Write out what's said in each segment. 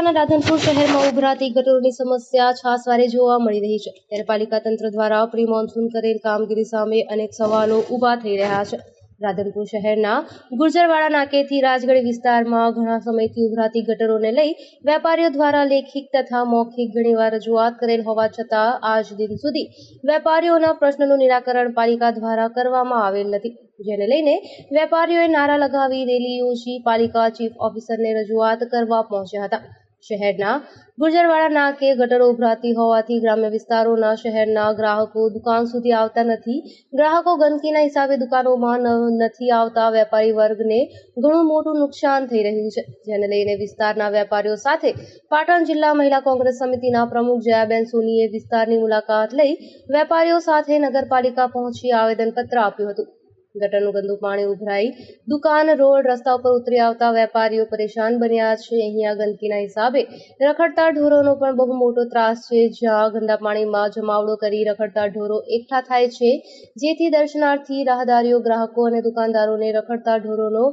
જિલ્લાના રાધનપુર શહેરમાં ઉભરાતી ગટરોની સમસ્યા છાસવારે જોવા મળી રહી છે. ત્યારે પાલિકા તંત્ર દ્વારા પ્રી મોન્સૂન કરેલ કામગીરી સામે અનેક સવાલો ઊભા થઈ રહ્યા છે. રાધનપુર શહેરના ગુર્જરવાડા નાકેથી રાજગઢ વિસ્તારમાં ઘણા સમયથી ઉભરાતી ગટરોને લઈ વેપારીઓ દ્વારા લેખિત તથા મૌખિક ઘણીવાર રજૂઆત કરેલ હોવા છતાં આજ દિન સુધી વેપારીઓના પ્રશ્નનું નિરાકરણ પાલિકા દ્વારા કરવામાં આવેલ નથી. જેને લઈને વેપારીઓએ નારા લગાવી રેલી યોજી પાલિકા ચીફ ઓફિસરને રજૂઆત કરવા પહોંચ્યા હતા. શહેરના ગુર્જરવાડા નાકે ગટરો ઉભરાતી હોવાથી ગ્રામ્ય વિસ્તારોના શહેરના ગ્રાહકો દુકાન સુધી આવતા નથી. ગ્રાહકો ગંદકીના હિસાબે દુકાનોમાં નથી આવતા. વેપારી વર્ગને ઘણું મોટું નુકસાન થઈ રહ્યું છે. જેને લઈને વિસ્તારના વેપારીઓ સાથે પાટણ જિલ્લા મહિલા કોંગ્રેસ સમિતિના પ્રમુખ જયાબેન સોનીએ વિસ્તારની મુલાકાત લઈ વેપારીઓ સાથે નગરપાલિકા પહોંચી આવેદનપત્ર આપ્યું હતું. ગટરનું ગંદુ પાણી ઉભરાઈ દુકાન, રોડ, રસ્તા ઉપર ઉતરી આવતા વેપારીઓ પરેશાન બન્યા છે. અહીંયા ગંદકીના હિસાબે રખડતા ઢોરોનો પણ બહુ મોટો ત્રાસ છે. જ્યાં ગંદા પાણીમાં જમાવડો કરી રખડતા ઢોરો એકઠા થાય છે. જેથી દર્શનાર્થી, રાહદારીઓ, ગ્રાહકો અને દુકાનદારોને રખડતા ઢોરોનો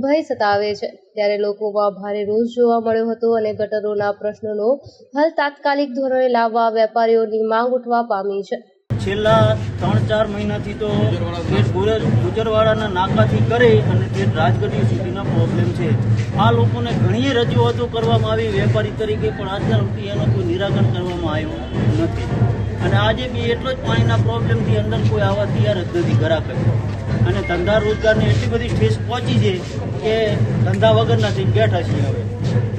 ભય સતાવે છે. ત્યારે લોકોમાં ભારે રોષ જોવા મળ્યો હતો અને ગટરોના પ્રશ્નોનો હલ તાત્કાલિક ધોરણે લાવવા વેપારીઓની માંગ ઉઠવા પામી છે. છેલ્લા ત્રણ ચાર મહિનાથી તો ઠેઠ ગુજર ગુજરવાડાના નાકાથી કરી અને ઠેઠ રાજગઢી સુધીના પ્રોબ્લેમ છે. આ લોકોને ઘણી રજૂઆતો કરવામાં આવી. વેપારી તરીકે પણ આજના સુધી એનો કોઈ નિરાકરણ કરવામાં આવ્યું નથી. અને આજે બી એટલો જ પાણીના પ્રોબ્લેમથી અંદર કોઈ આવવા તૈયાર જ નથી ગ્રાહક અને ધંધા રોજગારને એટલી બધી ઠેસ પહોંચી છે કે ધંધા વગરના થઈ બેઠા છીએ હવે.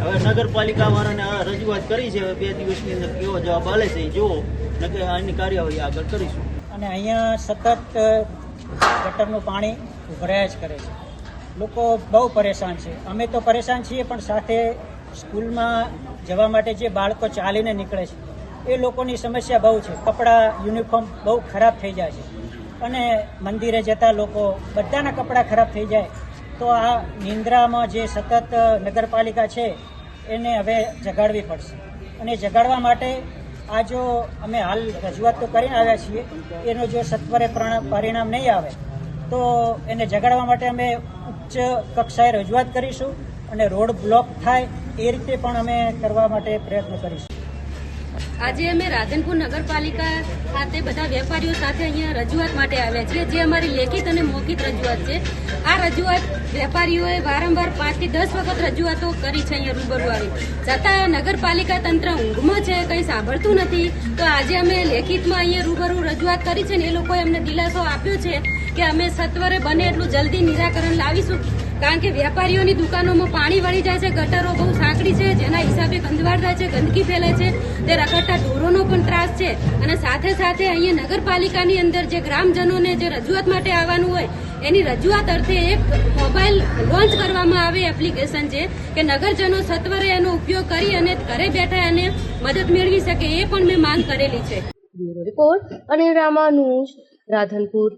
હવે નગરપાલિકા વાળાને આ રજૂઆત કરી છે હવે બે દિવસની અંદર કેવો જવાબ આલે છે એ જુઓ. નકે આની કાર્યવાહી આગળ કરીશું. અને અહીંયા સતત ગટરનું પાણી ઉભરાયા જ કરે છે. લોકો બહુ પરેશાન છે. અમે તો પરેશાન છીએ પણ સાથે સ્કૂલમાં જવા માટે જે બાળકો ચાલીને નીકળે છે એ લોકોની સમસ્યા બહુ છે. કપડાં યુનિફોર્મ બહુ ખરાબ થઈ જાય છે. અને મંદિરે જતા લોકો બધાના કપડાં ખરાબ થઈ જાય. તો આ નિંદ્રામાં જે સતત નગરપાલિકા છે, એને હવે જગાડવી પડશે. અને જગાડવા માટે આ જો અમે હાલ રજૂઆત તો કરીને આવ્યા છીએ, એનો જો સત્વરે પરિણામ નહીં આવે, તો એને જગાડવા માટે અમે ઉચ્ચ કક્ષાએ રજૂઆત કરીશું અને રોડ બ્લોક થાય એ રીતે પણ અમે કરવા માટે પ્રયત્ન કરીશું. આજે અમે રાધનપુર નગરપાલિકા ખાતે બધા વેપારીઓ સાથે અહીંયા રજૂઆત માટે આવ્યા છીએ. જે અમારી લેખિત અને મૌખિક રજૂઆત છે. આ રજૂઆત વેપારીઓએ વારંવાર પાંચથી દસ વખત રજૂઆતો કરી છે અહીંયા રૂબરૂ આવી. છતાં નગરપાલિકા તંત્ર ઊંઘમાં છે, કંઈ સાંભળતું નથી. તો આજે અમે લેખિતમાં અહીંયા રૂબરૂ રજૂઆત કરી છે ને એ લોકોએ અમને દિલાસો આપ્યો છે કે અમે સત્વરે બને એટલું જલ્દી નિરાકરણ લાવીશું. કારણ કે વેપારીઓની દુકાનોમાં પાણી વળી જાય છે, ગટરો બહુ સાંકડી છે, જેના હિસાબે ગંદવાડ થાય છે, ગંદકી ફેલાય છે, તે રખડતા ઢોરોનો પણ ત્રાસ છે. અને સાથે સાથે અહીંયા નગરપાલિકાની અંદર જે ગ્રામજનોને જે રજૂઆત માટે આવવાનું હોય, એની રજૂઆત અર્થે એક મોબાઈલ લોન્ચ કરવામાં આવે એપ્લિકેશન છે કે નગરજનો સત્વરે એનો ઉપયોગ કરી અને ઘરે બેઠા એને મદદ મેળવી શકે, એ પણ મેં માંગ કરેલી છે. બ્યુરો રિપોર્ટ અને રામાનુજ રાધનપુર.